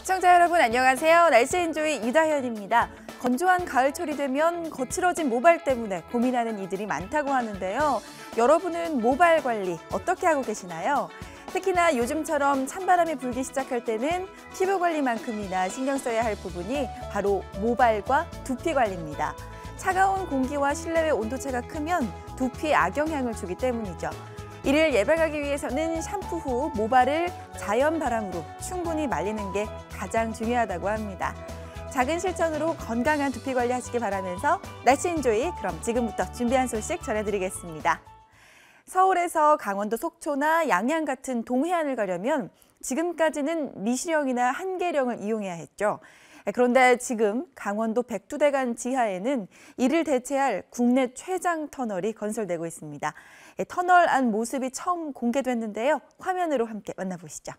시청자 여러분 안녕하세요. 날씨 엔조이 이다현입니다. 건조한 가을철이 되면 거칠어진 모발 때문에 고민하는 이들이 많다고 하는데요. 여러분은 모발 관리 어떻게 하고 계시나요? 특히나 요즘처럼 찬바람이 불기 시작할 때는 피부 관리만큼이나 신경 써야 할 부분이 바로 모발과 두피 관리입니다. 차가운 공기와 실내외 온도차가 크면 두피에 악영향을 주기 때문이죠. 이를 예방하기 위해서는 샴푸 후 모발을 자연 바람으로 충분히 말리는 게 가장 중요하다고 합니다. 작은 실천으로 건강한 두피 관리 하시기 바라면서 날씨 인조이 그럼 지금부터 준비한 소식 전해드리겠습니다. 서울에서 강원도 속초나 양양 같은 동해안을 가려면 지금까지는 미시령이나 한계령을 이용해야 했죠. 그런데 지금 강원도 백두대간 지하에는 이를 대체할 국내 최장 터널이 건설되고 있습니다. 터널 안 모습이 처음 공개됐는데요. 화면으로 함께 만나보시죠.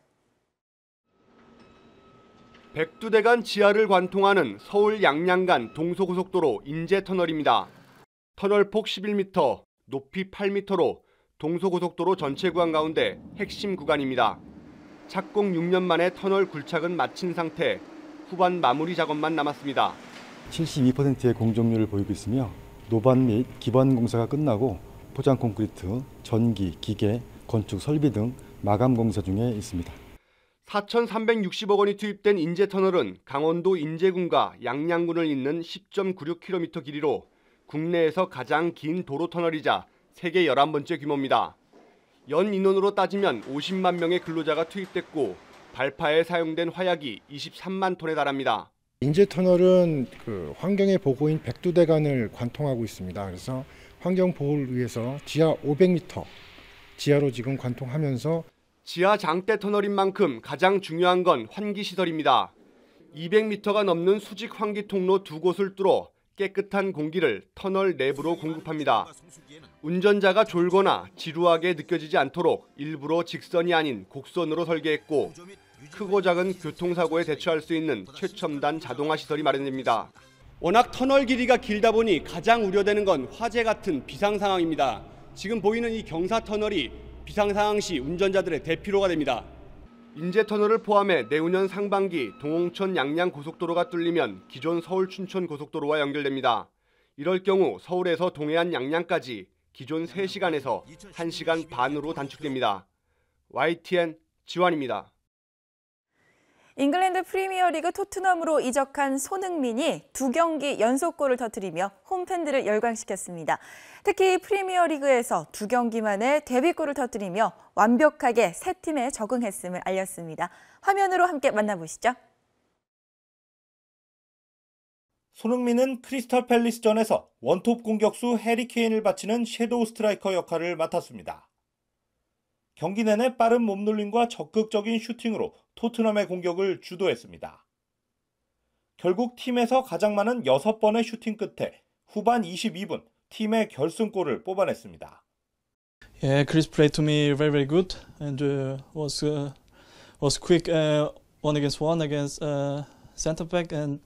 백두대간 지하를 관통하는 서울 양양간 동서고속도로 인제터널입니다. 터널 폭 11m, 높이 8m로 동서고속도로 전체 구간 가운데 핵심 구간입니다. 착공 6년 만에 터널 굴착은 마친 상태, 후반 마무리 작업만 남았습니다. 72%의 공정률을 보이고 있으며 노반 및 기반 공사가 끝나고 포장 콘크리트, 전기, 기계, 건축 설비 등 마감 공사 중에 있습니다. 4,360억 원이 투입된 인제 터널은 강원도 인제군과 양양군을 잇는 10.96km 길이로 국내에서 가장 긴 도로 터널이자 세계 11번째 규모입니다. 연 인원으로 따지면 50만 명의 근로자가 투입됐고 발파에 사용된 화약이 23만 톤에 달합니다. 인제 터널은 그 환경의 보고인 백두대간을 관통하고 있습니다. 그래서 환경 보호를 위해서 지하 500m 지하로 지금 관통하면서 지하 장대 터널인 만큼 가장 중요한 건 환기 시설입니다. 200m가 넘는 수직 환기 통로 두 곳을 뚫어 깨끗한 공기를 터널 내부로 공급합니다. 운전자가 졸거나 지루하게 느껴지지 않도록 일부러 직선이 아닌 곡선으로 설계했고 크고 작은 교통사고에 대처할 수 있는 최첨단 자동화 시설이 마련됩니다. 워낙 터널 길이가 길다 보니 가장 우려되는 건 화재 같은 비상 상황입니다. 지금 보이는 이 경사 터널이 비상 상황 시 운전자들의 대피로가 됩니다. 인제 터널을 포함해 내후년 상반기 동홍천 양양 고속도로가 뚫리면 기존 서울 춘천 고속도로와 연결됩니다. 이럴 경우 서울에서 동해안 양양까지 기존 3시간에서 1시간 반으로 단축됩니다. YTN 지환입니다. 잉글랜드 프리미어리그 토트넘으로 이적한 손흥민이 두 경기 연속골을 터뜨리며 홈팬들을 열광시켰습니다. 특히 프리미어리그에서 두 경기 만에 데뷔골을 터뜨리며 완벽하게 새 팀에 적응했음을 알렸습니다. 화면으로 함께 만나보시죠. 손흥민은 크리스탈 팰리스전에서 원톱 공격수 해리 케인을 바치는 섀도우 스트라이커 역할을 맡았습니다. 경기 내내 빠른 몸놀림과 적극적인 슈팅으로 토트넘의 공격을 주도했습니다. 결국 팀에서 가장 많은 6번의 슈팅 끝에 후반 22분 팀의 결승골을 뽑아냈습니다. Yeah, Chris played to me very very good and uh, was uh, was quick uh, one against one against uh, center back and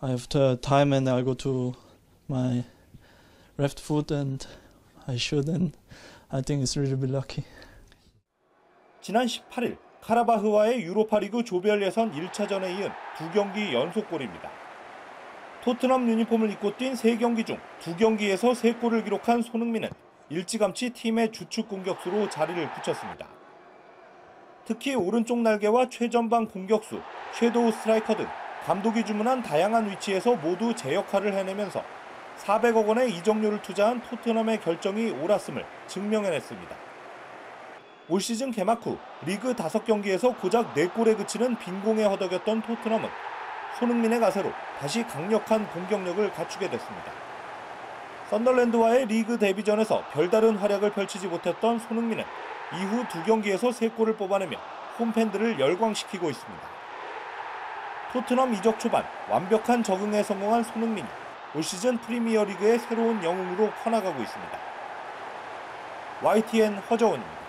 The time and I go to my left foot and I shoot and I think it's really lucky. 지난 18일 카라바흐와의 유로파리그 조별 예선 1차전에 이은 두 경기 연속골입니다. 토트넘 유니폼을 입고 뛴 3경기 중 2경기에서 3골을 기록한 손흥민은 일찌감치 팀의 주축 공격수로 자리를 붙였습니다. 특히 오른쪽 날개와 최전방 공격수, 섀도우 스트라이커 등 감독이 주문한 다양한 위치에서 모두 제 역할을 해내면서 400억 원의 이적료를 투자한 토트넘의 결정이 옳았음을 증명해냈습니다. 올 시즌 개막 후 리그 5경기에서 고작 4골에 그치는 빈공에 허덕였던 토트넘은 손흥민의 가세로 다시 강력한 공격력을 갖추게 됐습니다. 썬덜랜드와의 리그 데뷔전에서 별다른 활약을 펼치지 못했던 손흥민은 이후 두 경기에서 3골을 뽑아내며 홈팬들을 열광시키고 있습니다. 토트넘 이적 초반 완벽한 적응에 성공한 손흥민이 올 시즌 프리미어리그의 새로운 영웅으로 커나가고 있습니다. YTN 허저원입니다.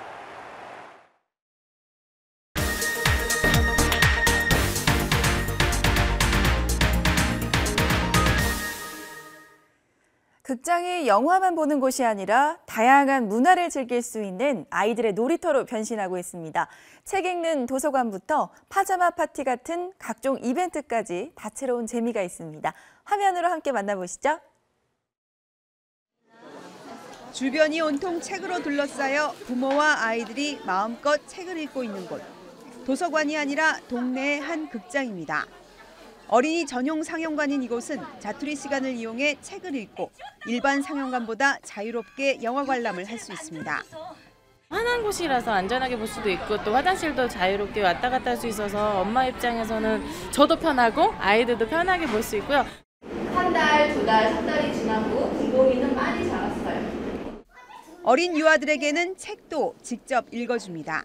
극장이 영화만 보는 곳이 아니라 다양한 문화를 즐길 수 있는 아이들의 놀이터로 변신하고 있습니다. 책 읽는 도서관부터 파자마 파티 같은 각종 이벤트까지 다채로운 재미가 있습니다. 화면으로 함께 만나보시죠. 주변이 온통 책으로 둘러싸여 부모와 아이들이 마음껏 책을 읽고 있는 곳. 도서관이 아니라 동네의 한 극장입니다. 어린이 전용 상영관인 이곳은 자투리 시간을 이용해 책을 읽고 일반 상영관보다 자유롭게 영화 관람을 할 수 있습니다. 환한 곳이라서 안전하게 볼 수도 있고 또 화장실도 자유롭게 왔다 갔다 할 수 있어서 엄마 입장에서는 저도 편하고 아이들도 편하게 볼 수 있고요. 한 달, 두 달, 세 달이 지나고 공공이는 많이 자랐어요. 어린 유아들에게는 책도 직접 읽어줍니다.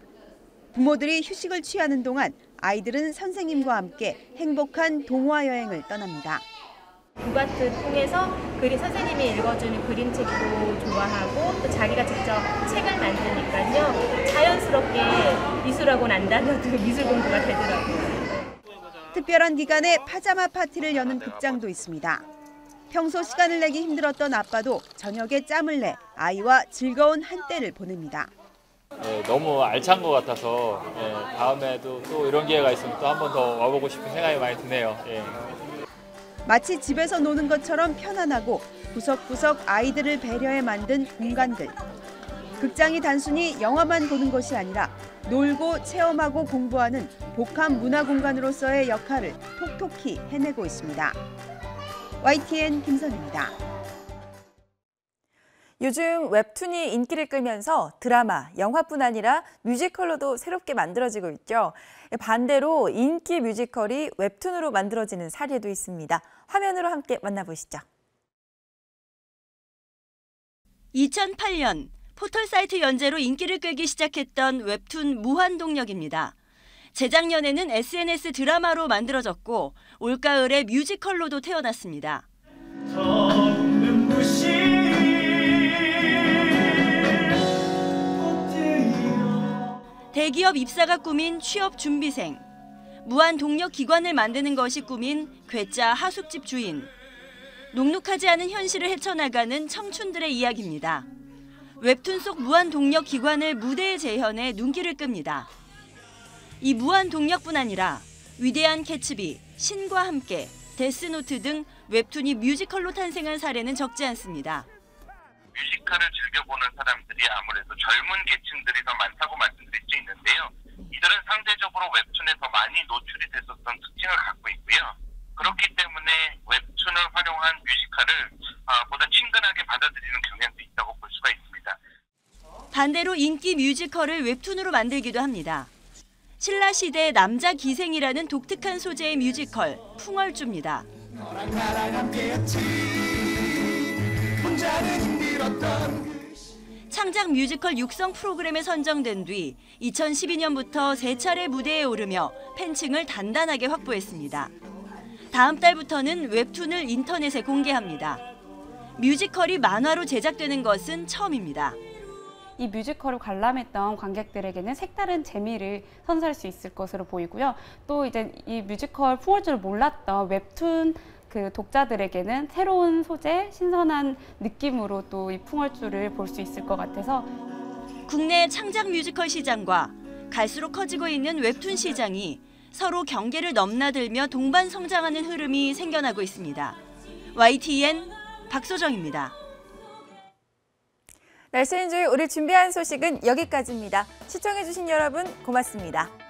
부모들이 휴식을 취하는 동안 아이들은 선생님과 함께 행복한 동화 여행을 떠납니다. 북아트 통해서 그림 선생님이 읽어주는 그림책도 좋아하고 또 자기가 직접 책을 만드니까요 자연스럽게 미술하고 난 다음에도 미술 공부가 되더라고요. 특별한 기간에 파자마 파티를 여는 극장도 있습니다. 평소 시간을 내기 힘들었던 아빠도 저녁에 짬을 내 아이와 즐거운 한때를 보냅니다. 예, 너무 알찬 것 같아서 예, 다음에도 또 이런 기회가 있으면 또 한 번 더 와보고 싶은 생각이 많이 드네요. 예. 마치 집에서 노는 것처럼 편안하고 구석구석 아이들을 배려해 만든 공간들. 극장이 단순히 영화만 보는 것이 아니라 놀고 체험하고 공부하는 복합 문화 공간으로서의 역할을 톡톡히 해내고 있습니다. YTN 김선입니다. 요즘 웹툰이 인기를 끌면서 드라마, 영화뿐 아니라 뮤지컬로도 새롭게 만들어지고 있죠. 반대로 인기 뮤지컬이 웹툰으로 만들어지는 사례도 있습니다. 화면으로 함께 만나보시죠. 2008년 포털 사이트 연재로 인기를 끌기 시작했던 웹툰 무한동력입니다. 재작년에는 SNS 드라마로 만들어졌고 올가을에 뮤지컬로도 태어났습니다. 대기업 입사가 꿈인 취업 준비생, 무한 동력 기관을 만드는 것이 꿈인 괴짜 하숙집 주인, 녹록하지 않은 현실을 헤쳐나가는 청춘들의 이야기입니다. 웹툰 속 무한 동력 기관을 무대에 재현해 눈길을 끕니다. 이 무한 동력뿐 아니라 위대한 캐츠비, 신과 함께, 데스노트 등 웹툰이 뮤지컬로 탄생한 사례는 적지 않습니다. 뮤지컬을 즐겨보는 사람들이 아무래도 젊은 계층들이 더 많다고 말씀드릴 수 있는데요. 이들은 상대적으로 웹툰에 더 많이 노출이 됐었던 특징을 갖고 있고요. 그렇기 때문에 웹툰을 활용한 뮤지컬을 보다 친근하게 받아들이는 경향도 있다고 볼 수가 있습니다. 반대로 인기 뮤지컬을 웹툰으로 만들기도 합니다. 신라 시대 남자 기생이라는 독특한 소재의 뮤지컬 풍월주입니다. 창작 뮤지컬 육성 프로그램에 선정된 뒤 2012년부터 세 차례 무대에 오르며 팬층을 단단하게 확보했습니다. 다음 달부터는 웹툰을 인터넷에 공개합니다. 뮤지컬이 만화로 제작되는 것은 처음입니다. 이 뮤지컬을 관람했던 관객들에게는 색다른 재미를 선사할 수 있을 것으로 보이고요. 또 이제 이 뮤지컬 풍월주를 몰랐던 웹툰 그 독자들에게는 새로운 소재, 신선한 느낌으로 또 이 풍월주를 볼 수 있을 것 같아서 국내 창작 뮤지컬 시장과 갈수록 커지고 있는 웹툰 시장이 서로 경계를 넘나들며 동반 성장하는 흐름이 생겨나고 있습니다. YTN 박소정입니다. 날씨인 주의 오늘 준비한 소식은 여기까지입니다. 시청해주신 여러분 고맙습니다.